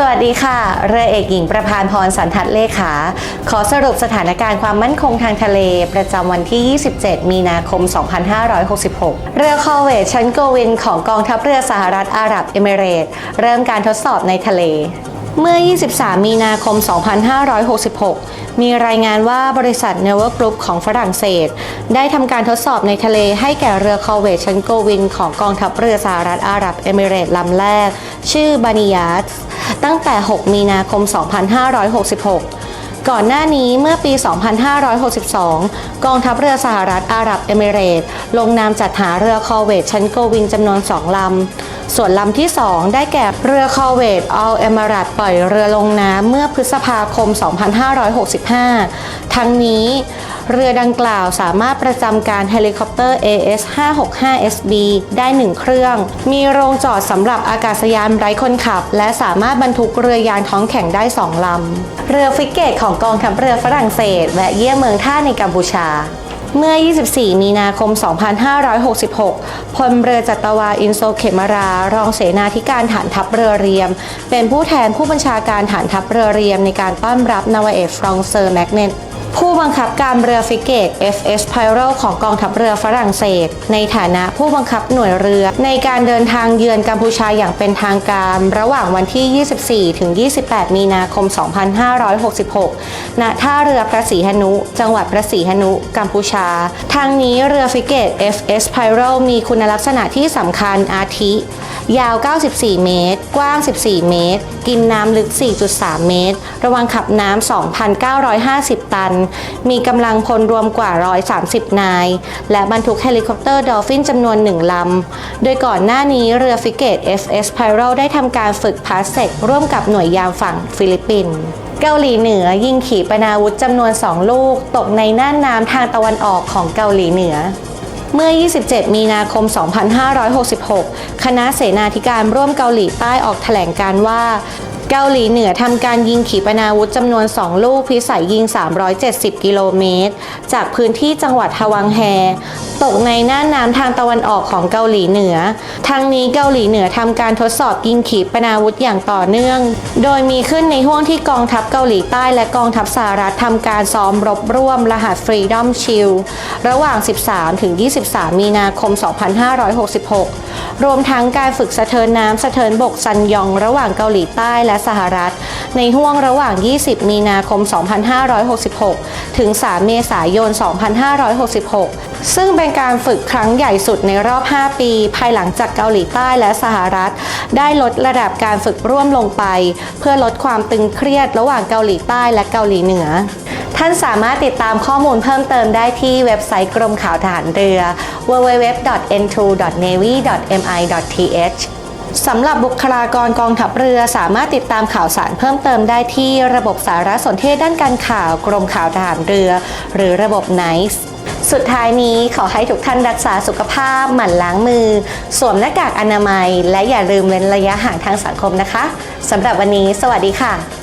สวัสดีค่ะ เรือเอกหญิงประพานพรสันทัดเลขา ขอสรุปสถานการณ์ความมั่นคงทางทะเล ประจำวันที่ 27 มีนาคม 2566 เรือคอเวตชั้นโกวินของกองทัพเรือสหรัฐอาหรับเอมิเรตส์เริ่มการทดสอบในทะเล เมื่อ 23 มีนาคม 2566 มีรายงานว่าบริษัทเนเวอร์กรุ๊ปของฝรั่งเศส ได้ทำการทดสอบในทะเลให้แก่เรือคอเวตชันโกวินของกองทัพเรือสหรัฐอาหรับเอมิเรตส์ลำแรก ชื่อบานิยาส ตั้งแต่ 6 มีนาคม 2566 ก่อนหน้านี้เมื่อปี 2562 กองทัพเรือสหรัฐอาหรับเอมิเรตส์ลงนามจัดหาเรือคอเวตชั้นโกวินจำนวน 2 ลำส่วนลำที่ 2 ได้แก่เรือคอเวตอัลเอมิรัตปล่อยเรือลงน้ำเมื่อพฤษภาคม 2565 ทั้งนี้ เรือดังกล่าวสามารถประจำการเฮลิคอปเตอร์ AS 565 SB ได้ 1 เครื่อง มีโรงจอดสำหรับอากาศยานไร้คนขับ และสามารถบรรทุกเรือยานท้องแข็งได้ 2 ลำ เรือฟริเกตของกองทัพเรือฝรั่งเศสแวะเยี่ยมเมืองท่าในกัมพูชาเมื่อ 24 มีนาคม 2566 พลเรือจัตวา อินโซเขมรา รองเสนาธิการฐานทัพเรือเรียม เป็นผู้แทนผู้บัญชาการฐานทัพเรือเรียมในการต้อนรับนาวาเอกฟรองเซอร์แมกเนต ผู้บังคับการเรือฟริเกต FS p y r o ของกองทัพเรือฝรั่งเศส ในฐานะผู้บังคับหน่วยเรือ ในการเดินทางเยือนกัมพูชาอย่างเป็นทางการ ระหว่างวันที่ 24 ถึง 28 มีนาคม 2566 ณ ท่าเรือพระศรีหนุ จังหวัดพระศรีหนุ กัมพูชา ทางนี้เรือฟริเกต FS p y r o มีคุณลักษณะที่สำคัญอาทิ ยาว 94 เมตร กว้าง 14 เมตร กินน้ำลึก 4.3 เมตร ระวังขับน้ำ 2,950 ตัน มีกำลังพลรวมกว่า 130 นาย และบรรทุกเฮลิคอปเตอร์ดอลฟินจำนวนหนึ่งลำ โดยก่อนหน้านี้เรือฟริเกต FS p y r o ได้ทำการฝึกพาสเซกร่วมกับหน่วยยามฝั่งฟิลิปปินส์เกาหลีเหนือยิงขีปนาวุธจำนวน 2 ลูก ตกในน่านน้ำทางตะวันออกของเกาหลีเหนือ เมื่อ 27 มีนาคม 2566 คณะเสนาธิการร่วมเกาหลีใต้ออกแถลงการว่า เกาหลีเหนือทำการยิงขีปนาวุธจำนวน 2 ลูกพิสัยยิง 370 กิโลเมตร จากพื้นที่จังหวัดฮวังแฮ ตกในน่านน้ำทางตะวันออกของเกาหลีเหนือ ทั้งนี้เกาหลีเหนือทำการทดสอบยิงขีปนาวุธอย่างต่อเนื่อง โดยมีขึ้นในห่วงที่กองทัพเกาหลีใต้และกองทัพสหรัฐทำการซ้อมรบร่วมรหัส Freedom Shield ระหว่าง 13 ถึง 23 มีนาคม 2566 รวมทั้งการฝึกสะเทินน้ำสะเทินบกซันยองระหว่างเกาหลีใต้และและสหรัฐ ในห่วงระหว่าง 20 มีนาคม 2566 ถึง 3 เมษายน 2566 ซึ่งเป็นการฝึกครั้งใหญ่สุดในรอบ 5 ปี ภายหลังจากเกาหลีใต้และสหรัฐ ได้ลดระดับการฝึกร่วมลงไป เพื่อลดความตึงเครียดระหว่างเกาหลีใต้และเกาหลีเหนือท่านสามารถติดตามข้อมูลเพิ่มเติมได้ที่เว็บไซต์กรมข่าวทหารเรือ www.n2.navy.mi.th สำหรับบุคลากรกองทัพเรือสามารถติดตามข่าวสารเพิ่มเติมได้ที่ระบบสารสนเทศด้านการข่าวกรมข่าวทหารเรือ หรือระบบ NICE สุดท้ายนี้ขอให้ทุกท่านรักษาสุขภาพหมั่นล้างมือ สวมหน้ากากอนามัย และอย่าลืมเว้นระยะห่างทางสังคมนะคะสำหรับวันนี้ สวัสดีค่ะ